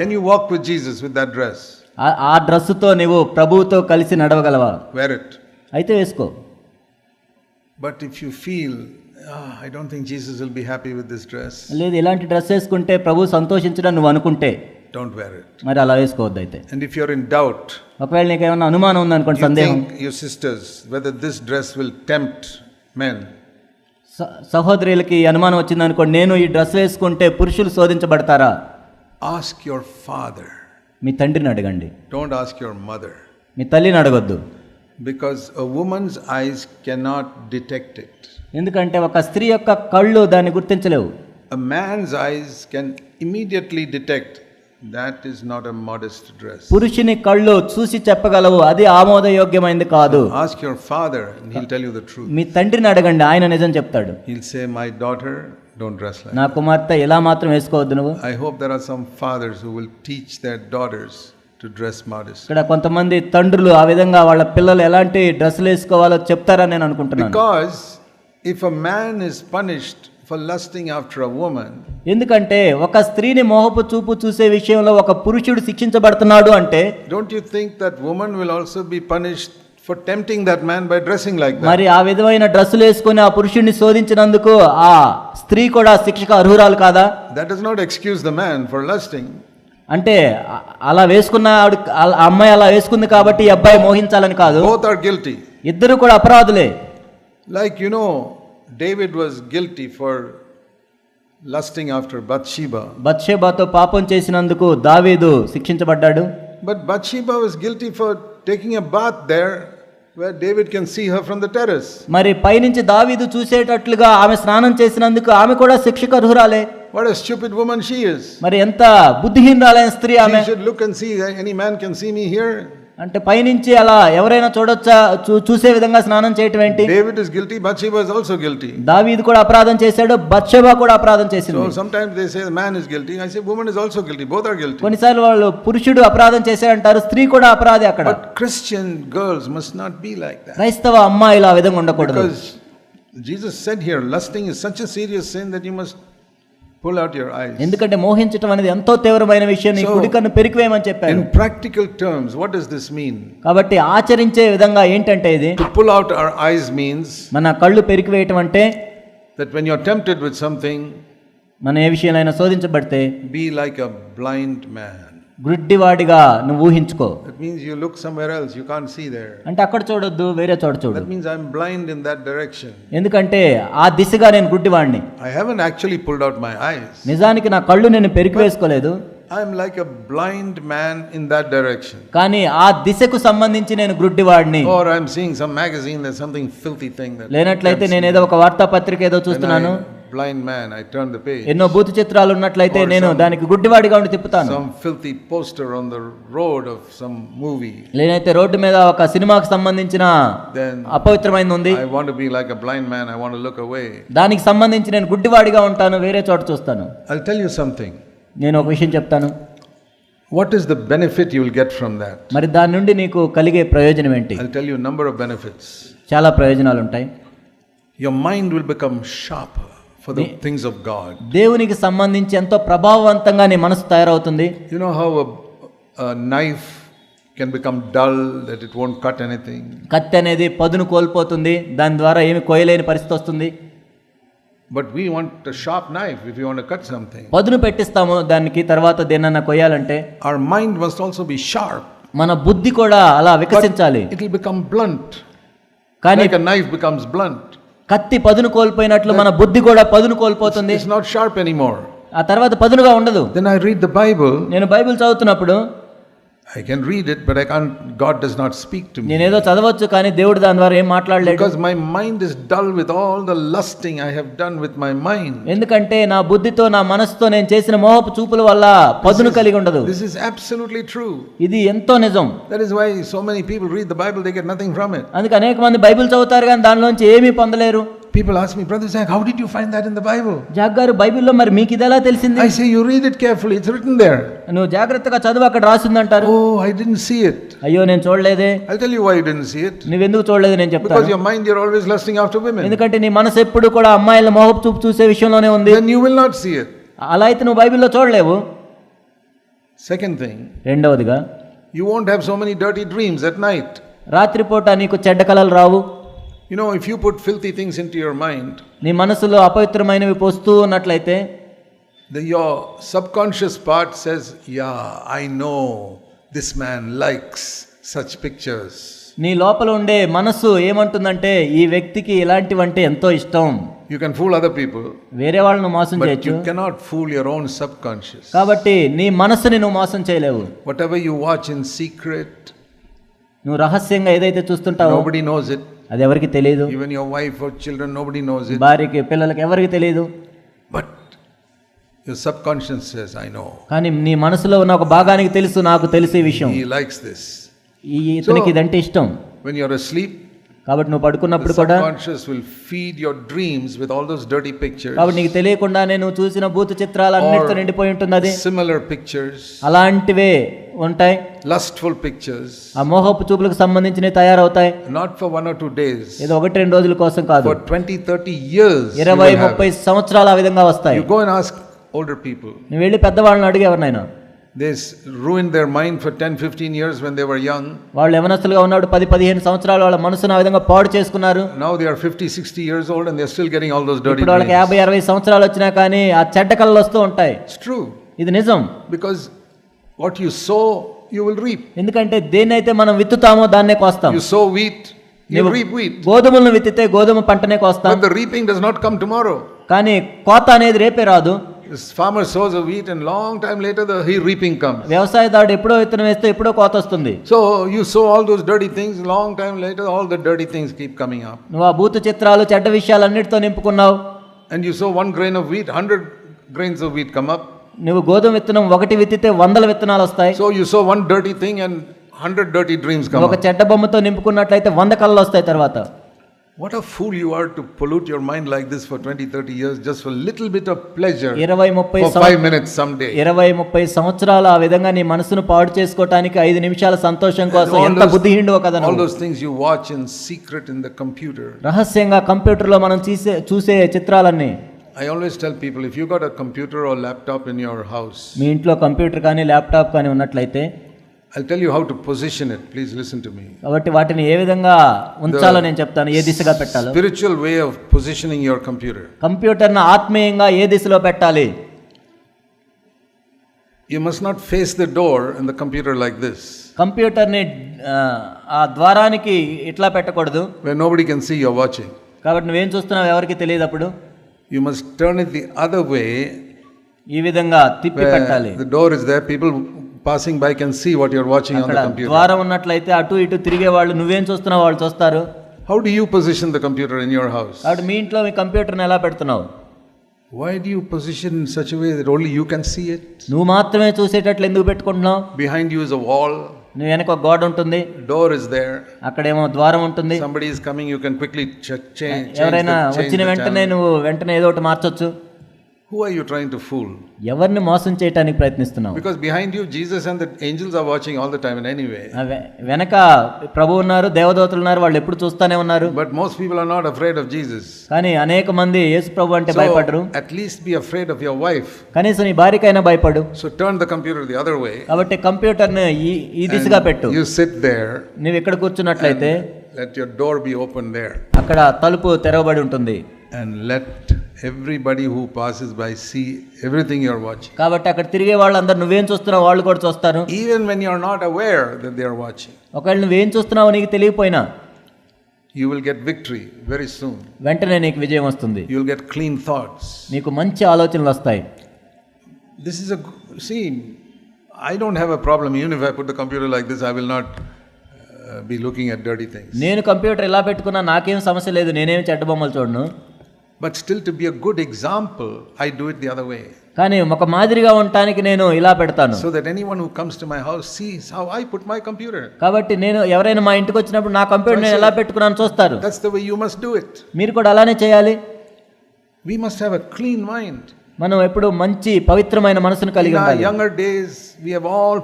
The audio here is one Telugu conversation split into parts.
Can you walk with Jesus with that dress ఆ డ్రెస్తో నీవు ప్రభువుతో కలిసి నడవగలవా? వేర్ ఇట్ అయితే వేసుకో. But if you feel I don't think Jesus will be happy with this dress లేదు ఇలాంటి డ్రెస్ వేసుకుంటే ప్రభు సంతోషించడం నువ్వు అనుకుంటే. డోంట్ వేర్ ఇట్ మరి అలా వేసుకోవద్దు అయితే and if you are in doubt ఒకవేళ నీకు ఏమైనా అనుమానం ఉంది అనుకోండి సందేహం. Your sisters whether this dress will tempt men సహోదరులకి అనుమానం వచ్చింది అనుకోండి నేను ఈ డ్రెస్ వేసుకుంటే పురుషులు శోధించబడతారా? Ask your father. మీ తండ్రిని అడగండి Don't ask your mother. మీ తల్లిని అడగొద్దు Because a woman's eyes cannot detect it. ఎందుకంటే ఒక స్త్రీ యొక్క కళ్ళు దాన్ని గుర్తించలేవు A man's eyes can immediately detect that is not a modest dress. పురుషుని కళ్ళు చూసి చెప్పగలవు అది ఆమోదయోగ్యమైంది కాదు Ask your father, and he'll tell you the truth. మీ తండ్రిని అడగండి ఆయన నిజం చెప్తాడు He'll say, My daughter, don't dress నా కుమార్తె ఎలా మాత్రం వేసుకోవద్దు నువ్వు? I hope there are some fathers who will teach their daughters to dress modest ఇక్కడ కొంతమంది తండ్రులు ఆ విధంగా వాళ్ళ పిల్లలు ఎలాంటి డ్రెస్సులు వేసుకోవాలో చెప్తారని నేను అనుకుంటున్నాను. Because if a man is punished for lusting after a woman ఎందుకంటే ఒక స్త్రీని మోహపు చూపు చూసే విషయంలో ఒక పురుషుడు శిక్షించబడుతున్నాడు అంటే don't you think that woman will also be punished for tempting that man by dressing like that? మరి ఆ విధమైన డ్రెస్సులు వేసుకొని ఆ పురుషుడిని శోధించినందుకు ఆ స్త్రీ కూడా శిక్షకు అర్హురాలు కాదా That does not excuse the man for lusting. అంటే అలా వేసుకున్న ఆవిడ ఆ అమ్మాయి అలా వేసుకుంది కాబట్టి ఈ అబ్బాయి మోహించాలని కాదు Both are guilty. ఇద్దరు కూడా అపరాధులే Like you know, David was guilty for lusting after Bathsheba. బత్షేబాతో పాపం చేసినందుకు దావీదు శిక్షించబడ్డాడు But Bathsheba was guilty for taking a bath there where David can see her from the terrace. మరి పైనుంచి దావీదు చూసేటట్లుగా ఆమె స్నానం చేసినందుకు ఆమె కూడా శిక్షకు అర్హురాలే What a stupid woman she is. మరి ఎంత బుద్ధిహీనురాలైన స్త్రీ ఆమె She should look and see any man can see me here. అంటే పైనుంచి అలా ఎవరైనా చూడొచ్చా? చూసే విధంగా స్నానం చేయటం ఏంటి? David is guilty Bathsheba is also guilty దావీదు కూడా అపరాధం చేశాడు బత్షేబ కూడా అపరాధం చేసింది. So some times they say man is guilty I say woman is also guilty both are guilty కొన్నిసార్లు వాళ్ళు పురుషుడు అపరాధం చేశాడు అంటారు స్త్రీ కూడా అపరాధి అక్కడ. But Christian girls must not be like that క్రైస్తవ అమ్మాయిలు ఆ విధంగా ఉండకూడదు. Because Jesus said here lusting is such a serious sin that you must pull out your eyes. ఎందుకంటే మోహించటం అనేది ఎంతో తీవ్రమైన విషయం నీ కుడి కన్ను పెరికివేయమని చెప్పారు In practical terms, what does this mean? కాబట్టి ఆచరించే విధంగా ఏంటంటే ఇది To pull out our eyes means మన కళ్ళు పెరికివేయటం అంటే that when you're tempted with something, మనం ఏ విషయంలో శోధించబడితే be like a blind man. గుడ్డివాడిగా నువ్వు ఊహించుకో. That means you look somewhere else you can't see there అంటే అక్కడ చూడొద్దు వేరే చోట చూడు. That means I am blind in that direction ఎందుకంటే ఆ దిశగా నేను గుడ్డివాడిని I have not actually pulled out my eyes నిజానికి నా కళ్ళు నేను పెరికి వేసుకోలేదు I am like a blind man in that direction కానీ ఆ దిశకు సంబంధించి నేను గుడ్డివాడిని or I am seeing some magazine that something filthy thing లేనట్లయితే నేను ఏదో ఒక వార్తాపత్రిక ఏదో చూస్తున్నాను. blind man, I turn the page. ఎన్నో బూతు చిత్రాలు ఉన్నట్లయితే నేను దానికి గుడ్డివాడిగా ఉండి తిప్పుతాను Some filthy poster on the road of some movie. లేనైతే road మీద ఒక సినిమాకు సంబంధించిన Then అపవిత్రమైనది ఉంది I want to be like a blind man, I want to look away. దానికి సంబంధించి నేను గుడ్డివాడిగా ఉంటాను వేరే చోట చూస్తాను I'll tell you something. నేను ఒక విషయం చెప్తాను What is the benefit you will get from that? మరి దాని నుండి నీకు కలిగే ప్రయోజనం ఏంటి I'll tell you a number of benefits. చాలా ప్రయోజనాలు ఉంటాయి Your mind will become sharper For the things of God. దేవునికి సంబంధించి ఎంతో ప్రభావవంతంగా నీ మనసు తయారవుతుంది You know how a, a knife can become dull, that it won't cut anything? కత్తి అనేది పదును కోల్పోతుంది దాని ద్వారా ఏమి కోయలేని పరిస్థితి వస్తుంది But we want a sharp knife if we want to cut something. పదును పెట్టిస్తాము దానికి తర్వాత దేనన్నా కొయ్యాలంటే Our mind must also be sharp. మన బుద్ధి కూడా అలా వికసించాలి It will become blunt. కానీ Like a knife becomes blunt. కత్తి పదును కోల్పోయినట్లు మన బుద్ధి కూడా పదును కోల్పోతుంది It's not sharp anymore. ఆ తర్వాత పదునుగా ఉండదు I read the Bible. నేను బైబిల్ చదువుతున్నప్పుడు I can read it, but I can't, God does not speak to me. నేనేదో చదవచ్చు కానీ దేవుడు దాని ద్వారా ఏం మాట్లాడలేడు Because my mind is dull with all the lusting I have done with my mind. ఎందుకంటే నా బుద్ధితో నా మనసుతో నేను చేసిన మోహపు చూపుల వల్ల పదును కలిగి ఉండదు This is absolutely true. ఇది ఎంతో నిజం That is why so many people read the Bible, they get nothing from it. అందుకే అనేక మంది బైబిల్ చదువుతారు కానీ దానిలోంచి ఏమీ పొందలేరు People ask me, Brother Zach, how did you find that in the Bible? Zag గారు బైబిల్లో మరి మీకు ఇది ఎలా తెలిసింది I say, You read it carefully, it's written there. నువ్వు జాగ్రత్తగా చదువు అక్కడ రాసిందంటారు Oh, I didn't see it. అయ్యో నేను చూడలేదే I'll tell you why you didn't see it. నువ్వెందుకు చూడలేదు నేను Because చెప్తాను your mind, you're always lusting after women. ఎందుకంటే నీ మనసు ఎప్పుడు కూడా అమ్మాయిల మోహపు చూపు చూసే విషయంలోనే ఉంది Then you will not see it. అలా అయితే నువ్వు బైబిల్లో చూడలేవు Second thing, రెండవదిగా you won't have so many dirty dreams at night. రాత్రిపూట నీకు చెడ్డ కలలు రావు You know, if you put filthy things into your mind, నీ మనసులో అపవిత్రమైనవి పోస్తూ ఉన్నట్లయితే the, your subconscious part says, Yeah, I know this man likes such pictures. నీ లోపల ఉండే మనస్సు ఏమంటుందంటే ఈ వ్యక్తికి ఇలాంటివంటే ఎంతో ఇష్టం You can fool other people, వేరే వాళ్ళను మోసం but చేయొచ్చు you cannot fool your own subconscious. కాబట్టి నీ మనస్సుని నువ్వు మోసం చేయలేవు Whatever you watch in secret, నువ్వు రహస్యంగా ఏదైతే చూస్తుంటావో నోబడి నోస్ ఇట్ అది ఎవరికి తెలియదు even your wife or children nobody knows it భార్యకి పిల్లలకి ఎవరికి తెలియదు but your subconscious says I know కానీ నీ మనసులో ఉన్న ఒక భాగానికి తెలుసు నాకు తెలిసే విషయం. హి లైక్స్ దిస్ ఈ ఇతనికి ఇదంటే ఇష్టం. వెన్ యు ఆర్ అస్లీప్ కాబట్టి నువ్వు పడుకున్నప్పుడు కూడా conscious will feed your dreams with all those dirty pictures కాబట్టి నీకు తెలియకుండా నేను చూసిన భూత చిత్రాల చిత్రాలన్నిటితో నిండిపోయి ఉంటుంది సిమిలర్ పిక్చర్స్ అలాంటివే ఉంటాయి. లస్ట్ఫుల్ పిక్చర్స్ ఆ మోహపు చూపులకు సంబంధించిన తయారవుతాయి. Not for one or two days ఇది ఒకటి రెండు రోజుల కోసం కాదు. ఫర్ 20 30 ఇయర్స్ 20 30 సంవత్సరాల విధంగా వస్తాయి. You go and ask older people నువ్వు వెళ్ళి పెద్దవాళ్ళని అడిగి ఎవరైనా They s- ruined their mind for 10, 15 years when they were young. వాళ్ళు యవనస్తులుగా ఉన్నాడు పది పదిహేను సంవత్సరాలు వాళ్ళ మనసును ఆ విధంగా పాడు చేసుకున్నారు Now they are 50, 60 years old and they're still getting all those dirty ఇప్పుడు వాళ్ళకి dreams. యాభై అరవై సంవత్సరాలు వచ్చినా కానీ ఆ చెడ్డ కళలు వస్తూ ఉంటాయి It's true. ఇది నిజం Because what you sow, you will reap. ఎందుకంటే దేన్నైతే మనం విత్తుతామో దాన్నే కోస్తాం You sow wheat, you నువ్వు reap wheat. గోధుమలను విత్తితే గోధుమ పంటనే కోస్తాం But the reaping does not come tomorrow. కానీ కోత అనేది రేపే రాదు Sows a wheat and long time later the he reaping comes. వ్యవసాయదారుడు ఎప్పుడో విత్తనం వేస్తే ఎప్పుడో కోత వస్తుంది So you sow all those dirty things, long time later all the dirty things keep coming up. నువ్వు ఆ భూత చిత్రాలు చెడ్డ విషయాలన్నిటితో నింపుకున్నావు And you sow one grain of wheat, 100 grains of wheat come up. నువ్వు గోధుమ విత్తనం ఒకటి విత్తితే వందల విత్తనాలు వస్తాయి So you sow one dirty thing and 100 dirty dreams come ఒక. చెడ్డ బొమ్మతో నింపుకున్నట్లయితే వంద కళ్ళు వస్తాయి తర్వాత What a fool you are to pollute your mind like this for 20, 30 years just for a little bit of pleasure ఇరవై ముప్పై for సంవ- 5 minutes someday. ఇరవై ముప్పై సంవత్సరాలు ఆ విధంగా నీ మనసును పాడు చేసుకోవటానికి ఐదు నిమిషాల సంతోషం కోసం all ఎంత those- బుద్ధిహీనుడో కదా All నువ్వు. those things you watch in secret in the computer. రహస్యంగా కంప్యూటర్లో మనం చూసే చూసే చిత్రాలన్నీ I always tell people if you got a computer or laptop in your house, మీ ఇంట్లో కంప్యూటర్ కానీ ల్యాప్టాప్ కానీ ఉన్నట్లయితే I'll tell you how to position it. Please listen to me. కాబట్టి వాటిని ఏ విధంగా ఉంచాలో నేను చెప్తాను ఏ దిశగా పెట్టాలో Spiritual way of positioning your computer. కంప్యూటర్ను ఆత్మీయంగా ఏ దిశలో పెట్టాలి You must not face the door in the computer like this, కంప్యూటర్ని ఆ, ఆ ద్వారానికి ఇట్లా పెట్టకూడదు where nobody can see you're watching. కాబట్టి నువ్వేం చూస్తున్నావు ఎవరికి తెలియదు అప్పుడు You must turn it the other way, ఈ విధంగా తిప్పి పెట్టాలి where the door is there. People by can see what you're watching on అక్కడ the computer. ద్వారం ఉన్నట్లయితే అటు ఇటు తిరిగే వాళ్ళు నువ్వేం చూస్తున్నావు వాళ్ళు చూస్తారు How do you position the computer in your house? కాబట్టి మీ ఇంట్లో మీ కంప్యూటర్ని ఎలా పెడుతున్నావు Why do you position in such a way that only you can see it? నువ్వు మాత్రమే చూసేటట్లు ఎందుకు పెట్టుకుంటున్నావు Behind you is a wall, నువ్వు వెనక ఒక గోడ ఉంటుంది door is there. అక్కడేమో ద్వారం ఉంటుంది Somebody is coming, you can quickly ch- change, change, ఎవరైనా వచ్చిన వెంటనే. నువ్వు వెంటనే ఏదో ఒకటి మార్చొచ్చు Who are you trying to fool? ఎవరిని మోసం చేయటానికి ప్రయత్నిస్తున్నావు Because behind you, Jesus and the angels are watching all the time in any way. ఆ వె- వెనక ప్రభు ఉన్నారు దేవదూతలు ఉన్నారు వాళ్ళు ఎప్పుడు చూస్తానే ఉన్నారు But most people are not afraid of Jesus. కానీ అనేక మంది యేసు ప్రభు అంటే భయపడరు So at least be afraid of your wife. కనీసం నీ భార్యకైనా భయపడు So turn the computer the other way. కాబట్టి కంప్యూటర్ని ఈ ఈ దిశగా పెట్టు You sit there, నువ్వు ఇక్కడ కూర్చున్నట్లయితే let your door be open there, అక్కడ తలుపు తెరవబడి ఉంటుంది and let everybody who passes by see everything you're watching. కాబట్టి అక్కడ తిరిగే వాళ్ళందరూ నువ్వేం చూస్తున్నావు వాళ్ళు కూడా చూస్తారు Even when you're not aware that they are watching, ఒకవేళ నువ్వేం చూస్తున్నావో నీకు తెలియపోయినా you will get victory very soon. వెంటనే నీకు విజయం వస్తుంది You'll get clean thoughts. నీకు మంచి ఆలోచనలు వస్తాయి This is a g- see. I don't have a problem. Even if I put the computer like this, I will not uh, be looking at dirty things. నేను కంప్యూటర్ ఎలా పెట్టుకున్నా నాకేం సమస్య లేదు నేనేం చెడ్డ బొమ్మలు చూడను But still, to be a good example, I do it the other way, కానీ ఒక మాదిరిగా ఉండటానికి నేను ఇలా పెడతాను so that anyone who comes to my house sees how I put my computer. కాబట్టి నేను ఎవరైనా మా ఇంటికి వచ్చినప్పుడు నా కంప్యూటర్ నేను ఎలా పెట్టుకున్నాను చూస్తారు That's the way you must do it. మీరు కూడా అలానే చేయాలి We must have a clean mind. మనం ఎప్పుడు మంచి పవిత్రమైన మనసును కలిగి ఉండాలి. Younger days we have all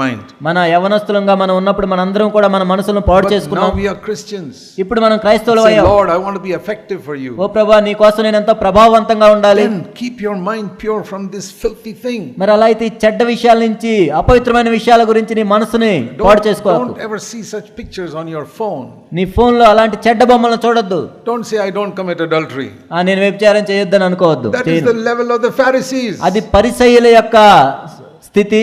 mind మన యవనస్తులంగా మనం ఉన్నప్పుడు మనందరం కూడా మన మనసును పాడు చేసుకున్నాం. క్రిస్టియన్స్ ఇప్పుడు మనం క్రైస్తవులం అయ్యాం. ఎఫెక్టివ్ యు ఓ ప్రభువా నీ కోసం నేను ఎంత ప్రభావవంతంగా ఉండాలి. Keep your mind pure from this filthy thing మరి అలా అయితే ఈ చెడ్డ విషయాల నుంచి అపవిత్రమైన విషయాల గురించి నీ మనసుని పాడు చేసుకోవద్దు don't see such pictures on your phone నీ ఫోన్లో అలాంటి చెడ్డ బొమ్మలను చూడొద్దు. Don't say I don't commit adultery ఆ నేను వ్యభిచారం చేయొద్దని అనుకోవద్దు. That level of the Pharisees. అది పరిసయ్యుల యొక్క స్థితి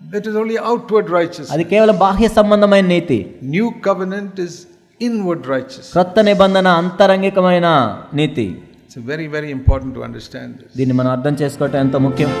That is only outward righteousness. అది కేవలం బాహ్య సంబంధమైన నీతి New covenant is inward righteousness. క్రొత్త నిబంధన అంతరంగికమైన నీతి It's very, very important to understand this. దీన్ని మనం అర్థం చేసుకోవటం ఎంతో ముఖ్యం